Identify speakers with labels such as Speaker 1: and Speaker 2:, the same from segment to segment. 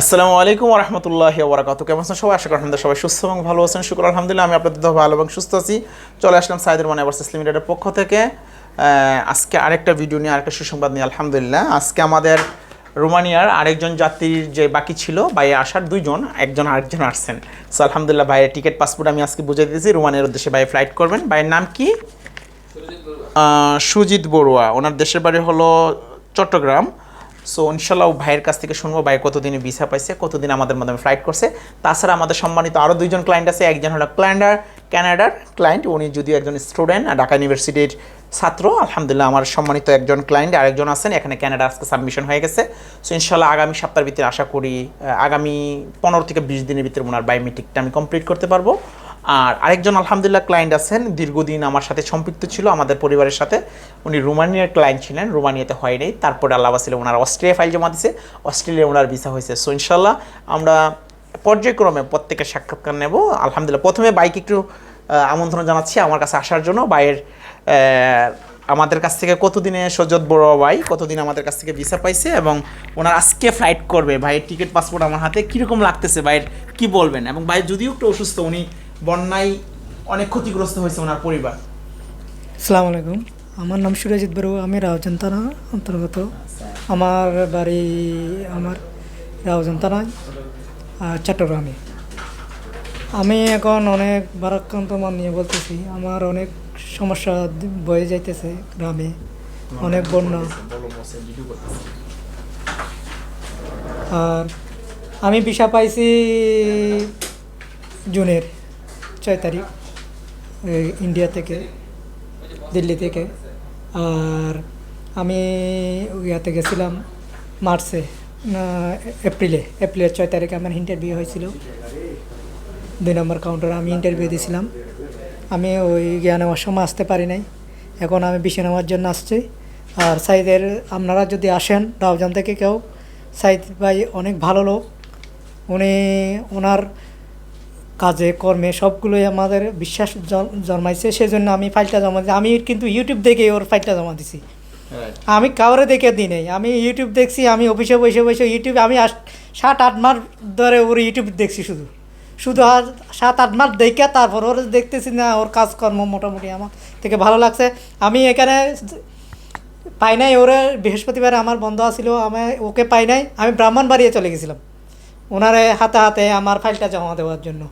Speaker 1: আসসালামু আলাইকুম রহমতুল্লাহ ওবরাকাতু কেমন আছেন সবাই? আশা করি আলহামদুলিল্লাহ সবাই সুস্থ এবং ভালো আছেন। শুক্র আলহামদুলিল্লাহ আমি আপনাদের তো ভালো এবং সুস্থ আছি। চলে আসলাম সাইদের মানে ভার্সেস লিমিটেডের পক্ষ থেকে। আজকে আরেকটা ভিডিও নিয়ে আরেকটা সুসংবাদ নিয়ে আলহামদুলিল্লাহ। আজকে আমাদের রোমানিয়ার আরেকজন যাত্রীর যে বাকি ছিল বাইরে আসার দুইজন একজন আরেকজন আসছেন। সো আলহামদুলিল্লাহ বাইরের টিকিট পাসপোর্ট আমি আজকে বুঝে দিয়েছি। রোমানিয়ার উদ্দেশ্যে বাইরে ফ্লাইট করবেন। বাইরের নাম কি? সুজিত বড়ুয়া। ওনার দেশের বাড়ি হলো চট্টগ্রাম। সো ইনশাল্লাহ ভাইয়ের কাছ থেকে শুনব, ভাই কতদিনে ভিসা পাইছে, কতদিন আমাদের মাধ্যমে ফ্লাইট করছে। তাছাড়া আমাদের সম্মানিত আরও দুইজন ক্লায়েন্ট আছে, একজন হলো ক্লায়েন্ডার ক্যানাডার ক্লায়েন্ট উনি যদিও একজন স্টুডেন্ট আর ঢাকা ইউনিভার্সিটির ছাত্র, আলহামদুলিল্লাহ আমার সম্মানিত একজন ক্লায়েন্ট আরেকজন আছেন, এখানে ক্যানাডা আজকে সাবমিশন হয়ে গেছে। সো ইনশাল্লাহ আগামী সপ্তাহের ভিতরে আশা করি আগামী পনেরো থেকে বিশ দিনের ভিতরে ওনার বায়োমেট্রিকটা আমি কমপ্লিট করতে পারব। আর আরেকজন আলহামদুলিল্লাহ ক্লায়েন্ট আছেন, দীর্ঘদিন আমার সাথে সম্পৃক্ত ছিল, আমাদের পরিবারের সাথে। উনি রোমানিয়ার ক্লায়েন্ট ছিলেন, রোমানিয়াতে হয় হয়নি তারপরে আল্লাহ ছিল ওনার অস্ট্রেলিয়া ফাইল জমা দিছে। অস্ট্রেলিয়া ওনার ভিসা হয়েছে। সো ইনশাল্লাহ আমরা পর্যায়ক্রমে প্রত্যেকের সাক্ষাৎকার নেব। আলহামদুলিল্লাহ, প্রথমে বাইক একটু আমন্ত্রণ জানাচ্ছি আমার কাছে আসার জন্য। বাইয়ের আমাদের কাছ থেকে কতদিনে সজত বড় ভাই, কতদিন আমাদের কাছ থেকে ভিসা পাইছে এবং ওনার আজকে ফ্লাইট করবে। ভাইয়ের টিকিট পাসপোর্ট আমার হাতে। কীরকম লাগতেছে ভাইয়ের? কি বলবেন? এবং ভাই, যদিও একটু অসুস্থ, উনি বন্যায় অনেক ক্ষতিগ্রস্ত হয়েছে ওনার পরিবার।
Speaker 2: আসসালামু আলাইকুম। আমার নাম সুরজিৎ বড়ুয়া আমি রাউজান থানা অন্তর্গত। আমার বাড়ি আমার রাউজান থানায় চট্টগ্রামে। আমি এখন অনেক বারাক্রান্ত মান নিয়ে বলতেছি, আমার অনেক সমস্যা বয়ে যাইতেছে গ্রামে, অনেক বন্যা। আর আমি ভিসা পাইছি জুনের। ছয় তারিখ ইন্ডিয়া থেকে দিল্লি থেকে আর আমি ইয়াতে গেছিলাম মার্চে এপ্রিলে এপ্রিলের ছয় তারিখে আমার ইন্টারভিউ হয়েছিল দুই নম্বর কাউন্টারে আমি ইন্টারভিউ দিয়েছিলাম আমি ওই জ্ঞান নেওয়ার সময় আসতে পারি নাই এখন আমি বিষয় নেওয়ার জন্য আসছি। আর সাইদের আপনারা যদি আসেন রাউজান থেকে কেউ, সাইদ ভাই অনেক ভালো লোক। উনি, ওনার কাজে কর্মে সবগুলোই আমাদের বিশ্বাস জন্মাইছে। সেজন্য আমি ফাইলটা জমা দিই আমি কিন্তু ইউটিউব দেখে ওর ফাইলটা জমা দিছি। আমি কাউরে দেখে দিই নাই। আমি ইউটিউব দেখছি আমি অফিসে বসে বসে ইউটিউব আমি সাত আট মাস ধরে ওর ইউটিউব দেখছি শুধু। শুধু আর সাত আট মাস দেখে তারপর ওর দেখতেছি না ওর কাজকর্ম মোটামুটি আমার থেকে ভালো লাগছে। আমি এখানে পাই নাই ওরে বৃহস্পতিবার আমার বন্ধ আছিল আমি ওকে পাই নাই। আমি ব্রাহ্মণ ব্রাহ্মণবাড়িয়ে চলে গেছিলাম। ওনারে হাতে হাতে আমার ফাইলটা জমা দেওয়ার জন্য।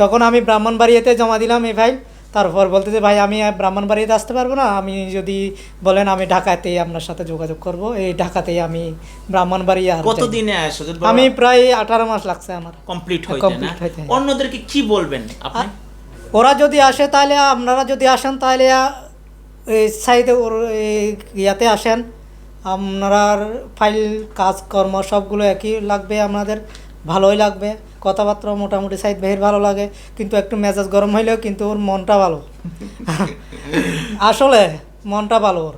Speaker 2: তখন আমি ব্রাহ্মণবাড়িয়াতে জমা দিলাম এই ফাইল তারপর বলতে যে ভাই আমি আর ব্রাহ্মণবাড়িয়াতে আসতে পারব না। আমি যদি বলেন আমি ঢাকাতেই আপনার সাথে যোগাযোগ করব। এই ঢাকাতেই আমি ব্রাহ্মণবাড়িয়া।
Speaker 1: কতদিনে
Speaker 2: আমি প্রায় আঠারো মাস লাগছে আমার।
Speaker 1: কমপ্লিট হইতে। অন্যদেরকে কি বলবেন আপনি?
Speaker 2: ওরা যদি আসে তাহলে আপনারা যদি আসেন তাহলে এই সাইডে ওর ইয়াতে আসেন। আপনার ফাইল কাজকর্ম সবগুলো একই লাগবে আপনাদের ভালোই লাগবে। কথাবার্তা মোটামুটি সাইদ ভাইয়ের ভালো লাগে, কিন্তু একটু মেজাজ গরম হইলেও কিন্তু ওর মনটা ভালো। আসলে মনটা ভালো ওর।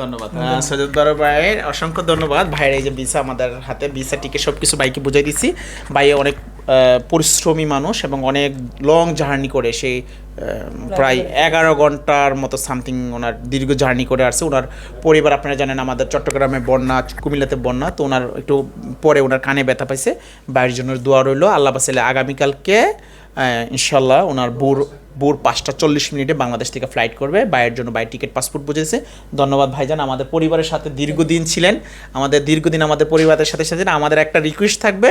Speaker 1: ধন্যবাদ। সৈয়দ ভাইয়ের অসংখ্য ধন্যবাদ। ভাইয়ের এই যে ভিসা আমাদের হাতে, ভিসা টিকে সব কিছু বাইকে বুঝাই দিছি। ভাই অনেক পরিশ্রমী মানুষ এবং অনেক লং জার্নি করে। সেই আহ, প্রায় এগারো ঘণ্টার মতো সামথিং ওনার দীর্ঘ জার্নি করে আসছে। ওনার পরিবার আপনারা জানেন আমাদের চট্টগ্রামে বন্যা কুমিল্লাতে বন্যা তো ওনার একটু পরে ওনার কানে ব্যথা পাইছে। বাইরের জন্য দোয়া রইল আল্লাহ বাসালে আগামীকালকে ইনশাল্লাহ ওনার বুর বুর পাঁচটা চল্লিশ মিনিটে বাংলাদেশ থেকে ফ্লাইট করবে। বাইরের জন্য বাই টিকিট পাসপোর্ট বুঝেছে। ধন্যবাদ ভাইজান আমাদের পরিবারের সাথে দীর্ঘদিন ছিলেন। আমাদের দীর্ঘদিন আমাদের পরিবারের সাথে সাথে আমাদের একটা রিকোয়েস্ট থাকবে।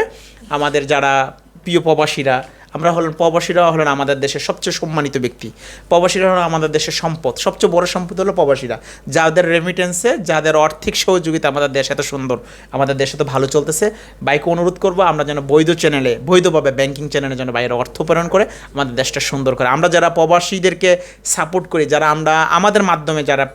Speaker 1: আমাদের যারা প্রিয় প্রবাসীরা আমরা হলেন প্রবাসীরা হলেন আমাদের দেশের সবচেয়ে সম্মানিত ব্যক্তি। প্রবাসীরা হলো আমাদের দেশের সম্পদ। সবচেয়ে বড় সম্পদ হলো প্রবাসীরা। যাদের রেমিটেন্সে যাদের আর্থিক সহযোগিতা আমাদের দেশ এত সুন্দর, আমাদের দেশ এত ভালো চলতেছে বাইকে অনুরোধ করব আমরা যেন বৈধ চ্যানেলে বৈধভাবে ব্যাংকিং চ্যানেলে যেন বাইরে অর্থ প্রেরণ করে আমাদের দেশটা সুন্দর করে। আমরা যারা প্রবাসীদেরকে সাপোর্ট করি, যারা আমরা, আমাদের মাধ্যমে যারা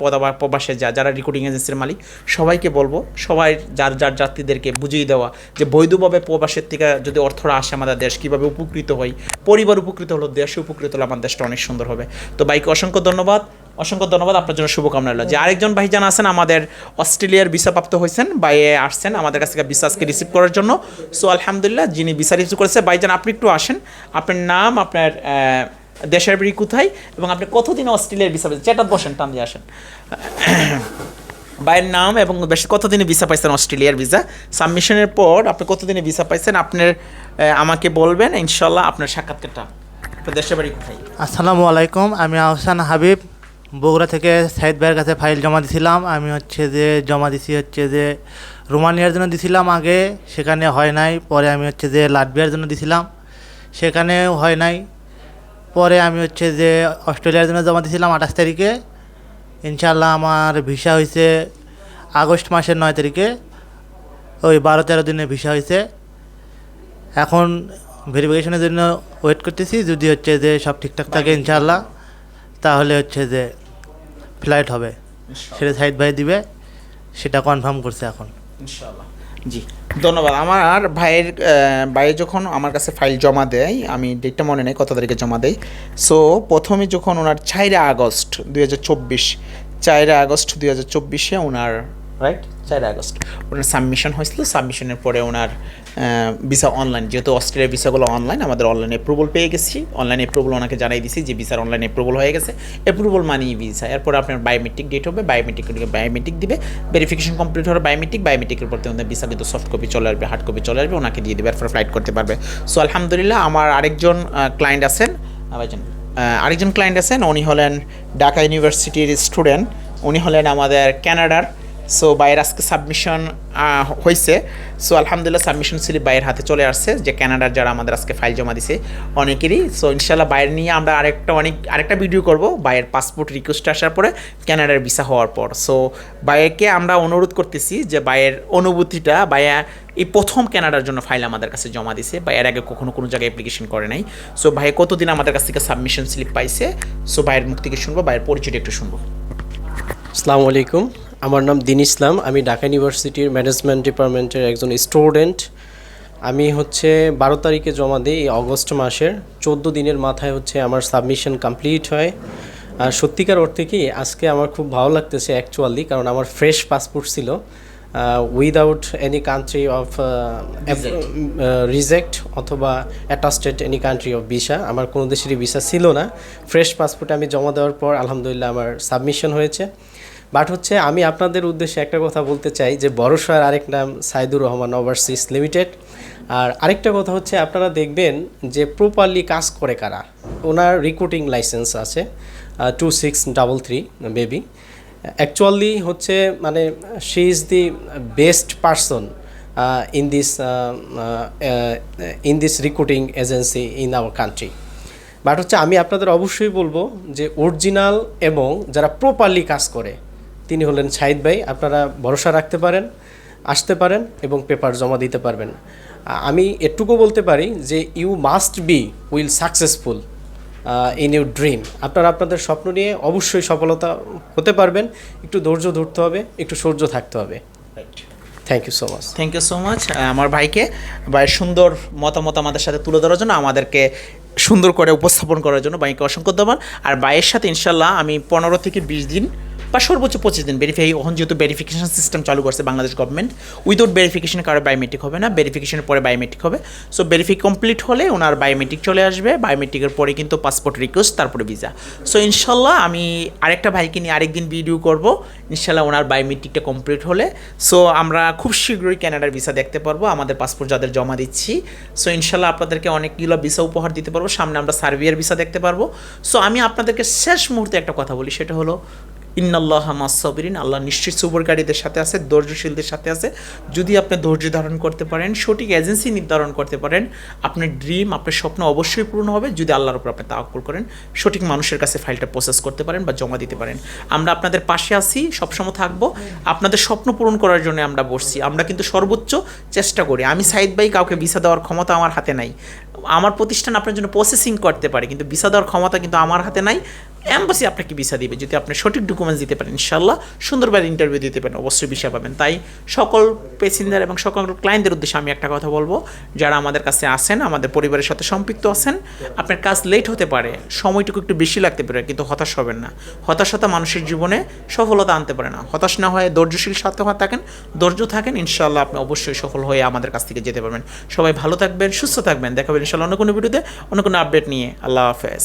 Speaker 1: প্রবাসে যা, যারা রিক্রুটিং এজেন্সির মালিক, সবাইকে বলব, সবাই যার যার যাত্রীদেরকে বুঝিয়ে দেওয়া যে বৈধভাবে প্রবাসের থেকে যদি অর্থরা আসে আমাদের দেশ, কীভাবে উপকৃত হয় পরিবার উপকৃত হলো, দেশে উপকৃত হলে, আমার দেশটা অনেক সুন্দর হবে। তো বাইকে অসংখ্য ধন্যবাদ। অসংখ্য ধন্যবাদ, আপনার জন্য শুভকামনা রইল। যে আরেকজন ভাইজান আছেন, আমাদের অস্ট্রেলিয়ার ভিসা প্রাপ্ত হয়েছেন বাইয়ে আসছেন, আমাদের কাছ থেকে ভিসাকে রিসিভ করার জন্য। সো আলহামদুলিল্লাহ, যিনি ভিসা রিসিভ করেছে, ভাইজান, আপনি একটু আসেন। আপনার নাম, আপনার দেশের বাড়ি কোথায়, এবং আপনি কতদিন অস্ট্রেলিয়ার ভিসা পেয়েছেন? চেটাত বসেন, টান দিয়ে আসেন। ভাইয়ের নাম এবং বেশ কতদিনে ভিসা পাইছেন অস্ট্রেলিয়ার ভিসা সাবমিশনের পর আপনি কতদিনে ভিসা পাইছেন? আপনার আমাকে বলবেন ইনশাল্লাহ আপনার সাক্ষাৎকারটা। দেশের বাড়ি কোথায়?
Speaker 3: আসসালামু আলাইকুম, আমি আহসান হাবিব, বগুড়া থেকে সাইদ ভাইয়ের কাছে ফাইল জমা দিছিলাম। আমি হচ্ছে যে, জমা দিছি হচ্ছে যে, রোমানিয়ার জন্য দিছিলাম আগে, সেখানে হয় নাই। পরে আমি হচ্ছে যে, লাটভিয়ার জন্য দিছিলাম, সেখানেও হয় নাই। পরে আমি হচ্ছে যে, অস্ট্রেলিয়ার জন্য জমা দিছিলাম আঠাশ তারিখে। ইনশাল্লাহ আমার ভিসা হয়েছে আগস্ট মাসের নয় তারিখে। ওই বারো তেরো দিনে ভিসা হয়েছে। এখন ভেরিফিকেশনের জন্য ওয়েট করতেছি যদি হচ্ছে যে সব ঠিকঠাক থাকে ইনশাল্লাহ তাহলে হচ্ছে যে ফ্লাইট হবে। সেটা সাইড ভাই দিবে সেটা কনফার্ম করছে এখন।
Speaker 1: ইনশাল্লাহ জি। ধন্যবাদ। আমার ভাইয়ের ভাই যখন আমার কাছে ফাইল জমা দেয়, আমি ডেটটা মনে নেই, কত তারিখে জমা দেয় সো প্রথমে যখন ওনার চাইরা আগস্ট দুই হাজার চব্বিশ, চাইরা আগস্ট দুই হাজার চব্বিশে ওনার রাইট চার আগস্ট। ওনার সাবমিশন হয়েছিল। সাবমিশনের পরে ওনার ভিসা অনলাইন যেহেতু অস্ট্রেলিয়ার ভিসাগুলো অনলাইন আমাদের অনলাইন অ্যাপ্রুভাল পেয়ে গেছি। অনলাইন অ্যাপ্রুভাল ওনাকে জানাই দিছি যে ভিসার অনলাইন অ্যাপ্রুভাল হয়ে গেছে। অ্যাপ্রুভাল মানেই ভিসা এরপর আপনার বায়োমেট্রিক ডেট হবে। বায়োমেট্রিক বায়োমেট্রিক দিবে। ভেরিফিকেশন কমপ্লিট হবে বায়োমেট্রিক বায়োমেট্রিকের পর ওনার ভিসা কিন্তু সফট কপি চলে আসবে হার্ড কপি চলে আসবে। ওনাকে দিয়ে দেবে। এরপর ফ্লাইট করতে পারবে। সো আলহামদুলিল্লাহ আমার আরেকজন ক্লায়েন্ট আছেন। আরেকজন ক্লায়েন্ট আছেন। উনি হলেন ঢাকা ইউনিভার্সিটির স্টুডেন্ট উনি হলেন আমাদের ক্যানাডার সো বাইরের আজকে সাবমিশন হয়েছে সো আলহামদুলিল্লাহ সাবমিশন স্লিপ বাইরের হাতে চলে আসছে, যে ক্যানাডার যারা আমাদের আজকে ফাইল জমা দিছে, অনেকেরই। সো ইনশাল্লাহ বাইরে নিয়ে আমরা আরেকটা অনেক, আরেকটা ভিডিও করব। বাইরের পাসপোর্ট রিকোয়েস্ট আসার পরে ক্যানাডার ভিসা হওয়ার পর। সো বাইরকে আমরা অনুরোধ করতেছি যে বাইয়ের অনুভূতিটা, বাইয়া এই প্রথম ক্যানাডার জন্য ফাইল আমাদের কাছে জমা দিছে, বা এর আগে কখনো কোনো জায়গায় অ্যাপ্লিকেশন করে নাই। সো ভাই কতদিন আমাদের কাছ থেকে সাবমিশন স্লিপ পাইছে? সো ভাইয়ের মুখ থেকে শুনব ভাইয়ের পরিচয়টা একটু শুনব।
Speaker 4: আসসালামু আলাইকুম। আমার নাম দিন ইসলাম। আমি ঢাকা ইউনিভার্সিটির ম্যানেজমেন্ট ডিপার্টমেন্টের একজন স্টুডেন্ট। আমি হচ্ছে বারো তারিখে জমা দিই এই অগস্ট মাসের। চোদ্দ দিনের মাথায় হচ্ছে আমার সাবমিশন কমপ্লিট হয়। আর সত্যিকার অর্থে কি, আজকে আমার খুব ভালো লাগতেছে অ্যাকচুয়ালি কারণ আমার ফ্রেশ পাসপোর্ট ছিল। Without any country of reject অথবা attested any country of visa আমার কোনো দেশেরই ভিসা ছিল না। ফ্রেশ পাসপোর্ট আমি জমা দেওয়ার পর আলহামদুলিল্লাহ আমার সাবমিশন হয়েছে। বাট হচ্ছে আমি আপনাদের উদ্দেশ্যে একটা কথা বলতে চাই যে বড়সার আরেক নাম সাইদুর রহমান ওভারসিস লিমিটেড আর আরেকটা কথা হচ্ছে আপনারা দেখবেন যে প্রপারলি কাজ করে কারা। ওনার রিক্রুটিং লাইসেন্স আছে two six double three baby actually হচ্ছে মানে she is the best person in this in this recruiting agency in our country but হচ্ছে, আমি আপনাদের অবশ্যই বলব যে অরিজিনাল এবং যারা প্রপারলি কাজ করে, তিনি হলেন শাহিদ ভাই, আপনারা ভরসা রাখতে পারেন, আসতে পারেন এবং পেপার জমা দিতে পারবেন। আমি এটুকু বলতে পারি যে you must be will successful in your dream আপনারা আপনাদের স্বপ্ন নিয়ে অবশ্যই সফলতা হতে পারবেন। একটু ধৈর্য ধরতে হবে একটু সহ্য থাকতে হবে। Thank you so much
Speaker 1: thank you so much আমার ভাইকে। ভাইয়ের সুন্দর মতামত আমাদের সাথে তুলে ধরার জন্য আমাদেরকে সুন্দর করে উপস্থাপন করার জন্য ভাইকে অসংখ্য ধন্যবাদ। আর ভাইয়ের সাথে ইনশাল্লাহ আমি পনেরো থেকে বিশ দিন বা সর্বোচ্চ পঁচিশ দিন ভেরিফাই এখন যেহেতু ভেরিফিকেশন সিস্টেম চালু করছে বাংলাদেশ গভর্নমেন্ট উইদাউট ভেরিফিকেশন কারও বায়োমেট্রিক হবে না ভেরিফিকেশনের পরে বায়োমেট্রিক হবে। সো ভেরিফিক কমপ্লিট হলে ওনার বায়োমেট্রিক চলে আসবে বায়োমেট্রিকের পরে কিন্তু পাসপোর্ট রিকোয়েস্ট তারপরে ভিসা সো ইনশাল্লাহ আমি আরেকটা ভাইকে নিয়ে আরেকদিন ভিডিও করব, ইনশাল্লাহ ওনার বায়োমেট্রিকটা কমপ্লিট হলে। সো আমরা খুব শীঘ্রই ক্যানাডার ভিসা দেখতে পারব, আমাদের পাসপোর্ট যাদের জমা দিচ্ছি। সো ইনশাল্লাহ আপনাদেরকে অনেকগুলো ভিসা উপহার দিতে পারব, সামনে আমরা সার্বিয়ার ভিসা দেখতে পারব। সো আমি আপনাদেরকে শেষ মুহূর্তে একটা কথা বলি, সেটা হলো ইন্নাল্লাহ মাসাবিরিন আল্লাহ নিশ্চিত সুবরকারীদের সাথে আছে, ধৈর্যশীলদের সাথে আছে। যদি আপনি ধৈর্য ধারণ করতে পারেন, সঠিক এজেন্সি নির্ধারণ করতে পারেন, আপনার ড্রিম আপনার স্বপ্ন অবশ্যই পূর্ণ হবে যদি আল্লাহর উপর আপনি তাওয়াক্কুল করেন। সঠিক মানুষের কাছে ফাইলটা প্রসেস করতে পারেন বা জমা দিতে পারেন। আমরা আপনাদের পাশে আছি, সবসময় থাকব। আপনাদের স্বপ্ন পূরণ করার জন্য আমরা বসছি। আমরা কিন্তু সর্বোচ্চ চেষ্টা করি। আমি সাইদ ভাই কাউকে ভিসা দেওয়ার ক্ষমতা আমার হাতে নাই। আমার প্রতিষ্ঠান আপনার জন্য প্রসেসিং করতে পারে, কিন্তু ভিসা দেওয়ার ক্ষমতা কিন্তু আমার হাতে নাই। অ্যাম্বাসি আপনাকে ভিসা দিবে, যদি আপনি সঠিক ডকুমেন্টস দিতে পারেন ইনশাল্লাহ সুন্দরভাবে ইন্টারভিউ দিতে পারেন, অবশ্যই ভিসা পাবেন। তাই সকল প্যাসেঞ্জার এবং সকল ক্লায়েন্টদের উদ্দেশ্যে আমি একটা কথা বলব, যারা আমাদের কাছে আসেন আমাদের পরিবারের সাথে সম্পৃক্ত আছেন, আপনার কাজ লেট হতে পারে, সময়টুকু একটু বেশি লাগতে পারে, কিন্তু হতাশ হবেন না। হতাশতা মানুষের জীবনে সফলতা আনতে পারে না। হতাশ না হয়ে ধৈর্যশীল সাথে থাকেন, ধৈর্য থাকেন ইনশাল্লাহ আপনি অবশ্যই সফল হয়ে আমাদের কাছ থেকে যেতে পারবেন। সবাই ভালো থাকবেন, সুস্থ থাকবেন, দেখাবেন ইনশাল্লাহ অন্য কোনো ভিডিওতে অন্য কোনো আপডেট নিয়ে। আল্লাহ হাফেজ।